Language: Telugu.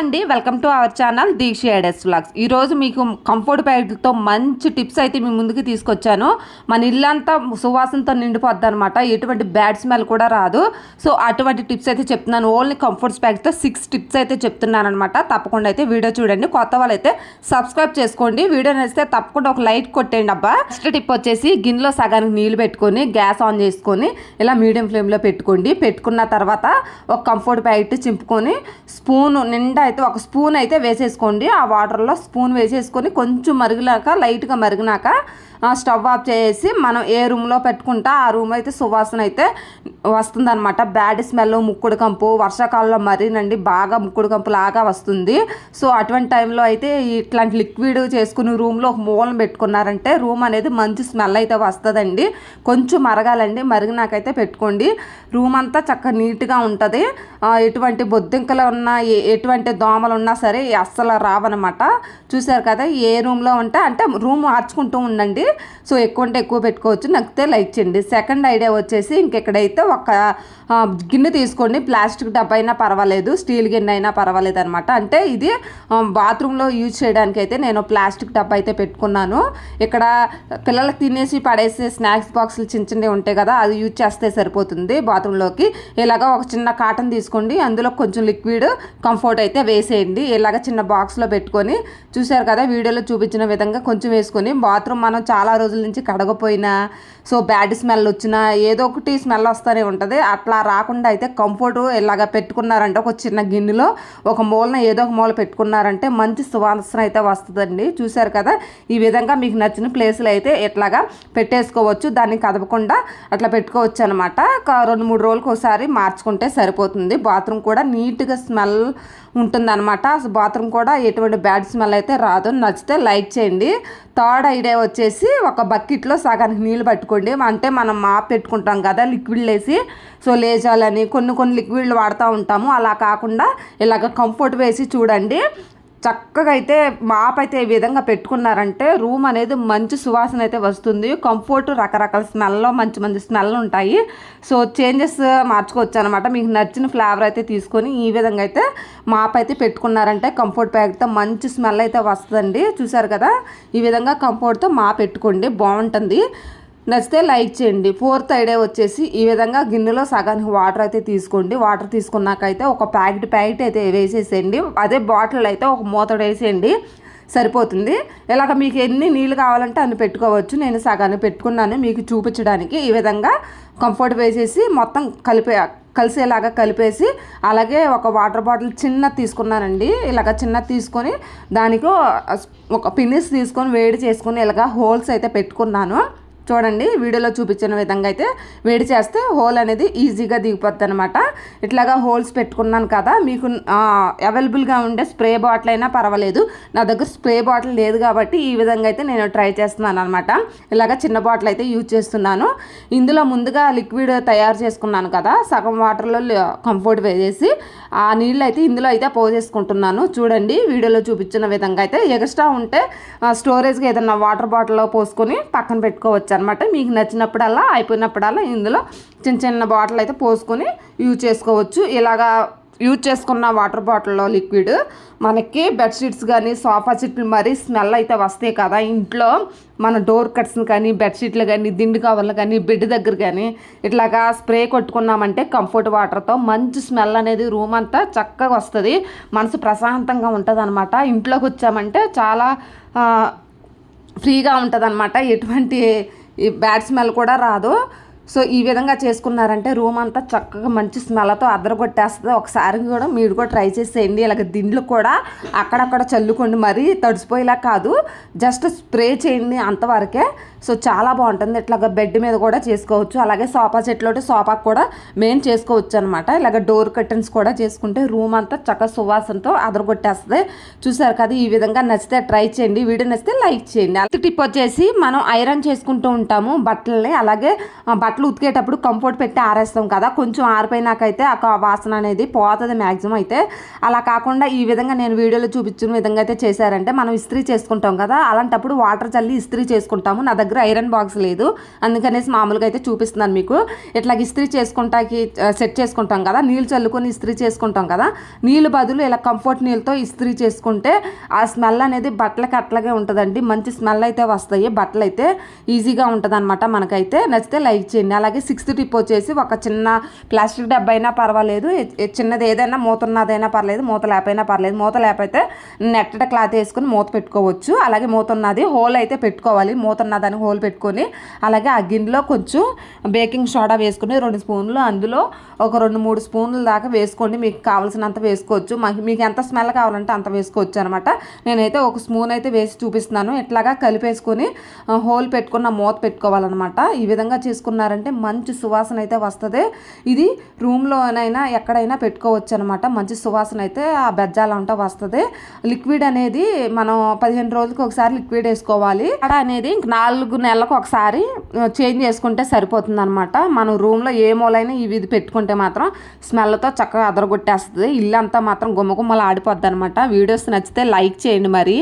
అండి welcome to our channel Deeksha ఎడెస్ vlogs. ఈరోజు మీకు కంఫర్ట్ ప్యాకెట్తో మంచి టిప్స్ అయితే మీ ముందుకు తీసుకొచ్చాను. మన ఇల్లంతా సువాసనతో నిండిపోద్ది అనమాట ఎటువంటి బ్యాడ్ స్మెల్ కూడా రాదు. సో అటువంటి టిప్స్ అయితే చెప్తున్నాను. ఓన్లీ కంఫర్ట్స్ ప్యాకెట్తో సిక్స్ టిప్స్ అయితే చెప్తున్నాను అనమాట తప్పకుండా అయితే వీడియో చూడండి. కొత్త వాళ్ళైతే సబ్స్క్రైబ్ చేసుకోండి. వీడియో నచ్చితే తప్పకుండా ఒక లైట్ కొట్టేయండి అబ్బా. ఫస్ట్ టిప్ వచ్చేసి గిన్నెలో సగానికి నీళ్ళు పెట్టుకొని గ్యాస్ ఆన్ చేసుకొని ఇలా మీడియం ఫ్లేమ్లో పెట్టుకోండి. పెట్టుకున్న తర్వాత ఒక కంఫర్ట్ ప్యాకెట్ చింపుకొని స్పూన్ నిండా అయితే ఒక స్పూన్ అయితే వేసేసుకోండి. ఆ వాటర్లో స్పూన్ వేసేసుకొని కొంచెం మరిగినాక లైట్గా మరిగినాక స్టవ్ ఆఫ్ చేసి మనం ఏ రూమ్లో పెట్టుకుంటా ఆ రూమ్ అయితే సువాసన అయితే వస్తుందన్నమాట. బ్యాడ్ స్మెల్ ముక్కుడు కంపు వర్షాకాలంలో మరీనండి బాగా ముక్కుడు కంపు లాగా వస్తుంది. సో అటువంటి టైంలో అయితే ఇట్లాంటి లిక్విడ్ చేసుకుని రూమ్లో ఒక మూలం పెట్టుకున్నారంటే రూమ్ అనేది మంచి స్మెల్ అయితే వస్తుందండి. కొంచెం మరగాలండి మరిగినాకైతే పెట్టుకోండి. రూమ్ అంతా చక్కగా నీట్గా ఉంటుంది. ఎటువంటి బొద్దింకలు ఉన్న ఎటువంటి అంటే దోమలు ఉన్నా సరే అస్సలు రావన్నమాట చూసారు కదా ఏ రూమ్లో ఉంటే అంటే రూమ్ మార్చుకుంటూ ఉండండి. సో ఎక్కువ ఉంటే ఎక్కువ పెట్టుకోవచ్చు. నచ్చితే లైక్ చేయండి. సెకండ్ ఐడియా వచ్చేసి ఇంకెక్కడైతే ఒక గిన్నె తీసుకోండి. ప్లాస్టిక్ డబ్బా అయినా పర్వాలేదు స్టీల్ గిన్నె అయినా పర్వాలేదు అనమాట. అంటే ఇది బాత్రూంలో యూజ్ చేయడానికి అయితే నేను ప్లాస్టిక్ డబ్బా అయితే పెట్టుకున్నాను. ఇక్కడ పిల్లలకు తినేసి పడేసే స్నాక్స్ బాక్సులు చిన్న చిన్నవి ఉంటాయి కదా అది యూజ్ చేస్తే సరిపోతుంది బాత్రూంలోకి ఇలాగ ఒక చిన్న కాటన్ తీసుకోండి. అందులో కొంచెం లిక్విడ్ కంఫర్ట్ అయితే వేసేయండి. ఇలాగ చిన్న బాక్స్లో పెట్టుకొని చూశారు కదా వీడియోలో చూపించిన విధంగా కొంచెం వేసుకొని బాత్రూమ్ మనం చాలా రోజుల నుంచి కడగపోయినా సో బ్యాడ్ స్మెల్ వచ్చినా ఏదో ఒకటి స్మెల్ వస్తూనే ఉంటుంది. అట్లా రాకుండా అయితే కంఫర్ట్ ఇలాగ పెట్టుకున్నారంటే ఒక చిన్న గిన్నెలో ఒక మూలన ఏదో ఒక మూల పెట్టుకున్నారంటే మంచి సువాసన అయితే వస్తుందండి. చూశారు కదా ఈ విధంగా మీకు నచ్చిన ప్లేసులు అయితే ఇట్లాగా పెట్టేసుకోవచ్చు. దాన్ని కదపకుండా అట్లా పెట్టుకోవచ్చు అనమాట రెండు మూడు రోజులకు ఒకసారి మార్చుకుంటే సరిపోతుంది. బాత్రూమ్ కూడా నీట్గా స్మెల్ ఉంటుందన్నమాట. అసలు బాత్రూమ్ కూడా ఎటువంటి బ్యాడ్ స్మెల్ అయితే రాదు. నచ్చితే లైక్ చేయండి. థర్డ్ ఐడియా వచ్చేసి ఒక బకెట్లో సగానికి నీళ్ళు పట్టుకోండి. అంటే మనం మాప్ పెట్టుకుంటాం కదా లిక్విడ్లు వేసి సో లేజాలని కొన్ని కొన్ని లిక్విడ్లు వాడుతూ ఉంటాము. అలా కాకుండా ఇలాగ కంఫర్ట్ వేసి చూడండి. చక్కగా అయితే మాప్ అయితే ఈ విధంగా పెట్టుకున్నారంటే రూమ్ అనేది మంచి సువాసన అయితే వస్తుంది. కంఫర్ట్ రకరకాల స్మెల్లో మంచి మంచి స్మెల్ ఉంటాయి. సో చేంజెస్ మార్చుకోవచ్చు అనమాట మీకు నచ్చిన ఫ్లేవర్ అయితే తీసుకొని ఈ విధంగా అయితే మాప్ అయితే పెట్టుకున్నారంటే కంఫర్ట్ ప్యాక్తో మంచి స్మెల్ అయితే వస్తుందండి. చూసారు కదా? ఈ విధంగా కంఫర్ట్తో మా పెట్టుకోండి బాగుంటుంది. నచ్చితే లైక్ చేయండి. ఫోర్త్ ఐడియా వచ్చేసి ఈ విధంగా గిన్నెలో సగానికి వాటర్ అయితే తీసుకోండి. వాటర్ తీసుకున్నాకైతే ఒక ప్యాకెట్ ప్యాకెట్ అయితే వేసేసేయండి. అదే బాటిల్ అయితే ఒక మూతడు వేసేయండి. సరిపోతుంది. ఇలాగ మీకు ఎన్ని నీళ్ళు కావాలంటే అన్ని పెట్టుకోవచ్చు. నేను సగాన్ని పెట్టుకున్నాను. మీకు చూపించడానికి ఈ విధంగా కంఫర్ట్ వేసేసి మొత్తం కలిపే కలిసేలాగా కలిపేసి అలాగే ఒక వాటర్ బాటిల్ చిన్న తీసుకున్నానండి. ఇలాగ చిన్న తీసుకొని దానికి ఒక పిన్నిస్ తీసుకొని వేడి చేసుకొని ఇలాగ హోల్స్ అయితే పెట్టుకున్నాను. చూడండి వీడియోలో చూపించిన విధంగా అయితే వేడి చేస్తే హోల్ అనేది ఈజీగా దిగిపోద్ది అనమాట ఇట్లాగా హోల్స్ పెట్టుకున్నాను కదా మీకు అవైలబుల్గా ఉండే స్ప్రే బాటిల్ అయినా పర్వాలేదు. నా దగ్గర స్ప్రే బాటిల్ లేదు కాబట్టి ఈ విధంగా అయితే నేను ట్రై చేస్తున్నాను అనమాట ఇలాగ చిన్న బాటిల్ అయితే యూజ్ చేస్తున్నాను. ఇందులో ముందుగా లిక్విడ్ తయారు చేసుకున్నాను కదా సగం వాటర్లో కంఫర్ట్ వేసేసి ఆ నీళ్ళు అయితే ఇందులో అయితే పోసేసుకుంటున్నాను. చూడండి వీడియోలో చూపించిన విధంగా అయితే ఎక్స్ట్రా ఉంటే స్టోరేజ్గా ఏదైనా వాటర్ బాటిల్లో పోసుకొని పక్కన పెట్టుకోవచ్చు అనమాట మీకు నచ్చినప్పుడల్లా అయిపోయినప్పుడల్లా ఇందులో చిన్న చిన్న బాటిల్ అయితే పోసుకొని యూజ్ చేసుకోవచ్చు. ఇలాగా యూజ్ చేసుకున్న వాటర్ బాటిల్లో లిక్విడ్. మనకి బెడ్షీట్స్ కానీ సోఫా సెట్లు మరీ స్మెల్ అయితే వస్తాయి కదా ఇంట్లో మన డోర్ కట్స్ కానీ బెడ్షీట్లు కానీ దిండు కవర్లు కానీ బెడ్ దగ్గర కానీ ఇట్లాగా స్ప్రే కొట్టుకున్నామంటే కంఫర్ట్ వాటర్తో మంచి స్మెల్ అనేది రూమ్ అంతా చక్కగా వస్తుంది. మనసు ప్రశాంతంగా ఉంటుంది అనమాట ఇంట్లోకి వచ్చామంటే చాలా ఫ్రీగా ఉంటుంది అనమాట ఎటువంటి ఈ బ్యాడ్ స్మెల్ కూడా రాదు. సో ఈ విధంగా చేసుకున్నారంటే రూమ్ అంతా చక్కగా మంచి స్మెల్తో అదరగొట్టేస్తుంది. ఒకసారి కూడా మీరు కూడా ట్రై చేసేయండి. ఇలాగ దిండ్లు కూడా అక్కడక్కడ చల్లుకోండి. మరీ తడిసిపోయేలా కాదు. జస్ట్ స్ప్రే చేయండి అంతవరకే. సో చాలా బాగుంటుంది. ఇట్లాగ బెడ్ మీద కూడా చేసుకోవచ్చు. అలాగే సోఫా సెట్లో సోఫాకు కూడా మెయిన్ చేసుకోవచ్చు అనమాట ఇలాగ డోర్ కర్టన్స్ కూడా చేసుకుంటే రూమ్ అంతా చక్కగా సువాసనతో అదరగొట్టేస్తుంది. చూసారు కదా ఈ విధంగా నచ్చితే ట్రై చేయండి. వీడియో నచ్చితే లైక్ చేయండి. అది టిప్ వచ్చేసి మనం ఐరన్ చేసుకుంటూ ఉంటాము బట్టలని. అలాగే బట్ట బట్టలు ఉతికేటప్పుడు కంఫర్ట్ పెట్టి ఆరేస్తాం కదా. కొంచెం ఆరిపోయినాకైతే ఆ వాసన అనేది పోతుంది మ్యాక్సిమం అయితే. అలా కాకుండా ఈ విధంగా నేను వీడియోలో చూపించిన విధంగా అయితే చేశారంటే మనం ఇస్త్రీ చేసుకుంటాం కదా. అలాంటప్పుడు వాటర్ చల్లి ఇస్త్రీ చేసుకుంటాము. నా దగ్గర ఐరన్ బాక్స్ లేదు. అందుకనేసి మామూలుగా అయితే చూపిస్తున్నాను మీకు. ఇట్లా ఇస్త్రీ చేసుకుంటాకి సెట్ చేసుకుంటాం కదా. నీళ్ళు చల్లుకొని ఇస్త్రీ చేసుకుంటాం కదా. నీళ్ళు బదులు ఇలా కంఫర్ట్ నీళ్ళతో ఇస్త్రీ చేసుకుంటే ఆ స్మెల్ అనేది బట్టలకి అట్లాగే ఉంటుందండి. మంచి స్మెల్ అయితే వస్తాయి. బట్టలు అయితే ఈజీగా ఉంటుంది మనకైతే. నచ్చితే లైక్ చేయండి. అలాగే సిక్స్త్ టిప్ వచ్చేసి ఒక చిన్న ప్లాస్టిక్ డబ్బా అయినా పర్వాలేదు చిన్నది ఏదైనా మూతున్నదైనా పర్లేదు మూత లేపైనా పర్లేదు. మూత లేకపోతే నెట్టడ క్లాత్ వేసుకొని మూత పెట్టుకోవచ్చు. అలాగే మూత ఉన్నది హోల్ అయితే పెట్టుకోవాలి. మూత హోల్ పెట్టుకొని అలాగే ఆ గిన్నెలో కొంచెం బేకింగ్ సోడా వేసుకుని రెండు స్పూన్లు అందులో ఒక రెండు మూడు స్పూన్ల దాకా వేసుకోండి. మీకు కావాల్సినంత వేసుకోవచ్చు. మాకు మీకు ఎంత స్మెల్ కావాలంటే అంత వేసుకోవచ్చు అనమాట నేనైతే ఒక స్పూన్ అయితే వేసి చూపిస్తున్నాను. ఇట్లాగా కలిపేసుకొని హోల్ పెట్టుకున్న మూత పెట్టుకోవాలన్నమాట. ఈ విధంగా చేసుకున్నారు పెట్టుకున్నారంటే మంచి సువాసన అయితే వస్తుంది. ఇది రూమ్లోనైనా ఎక్కడైనా పెట్టుకోవచ్చు అనమాట మంచి సువాసన అయితే ఆ బెజ్జాల అంతా వస్తుంది. లిక్విడ్ అనేది మనం పదిహేను రోజులకు ఒకసారి లిక్విడ్ వేసుకోవాలి. అక్కడ అనేది ఇంక నాలుగు నెలలకు ఒకసారి చేంజ్ చేసుకుంటే సరిపోతుంది అనమాట మనం రూమ్లో ఏ మూలైనా ఇవి ఇది పెట్టుకుంటే మాత్రం స్మెల్తో చక్కగా అదరగొట్టేస్తుంది. ఇల్లు అంతా మాత్రం గుమ్మగుమ్మలు ఆడిపోద్ది అనమాట వీడియోస్ నచ్చితే లైక్ చేయండి మరి.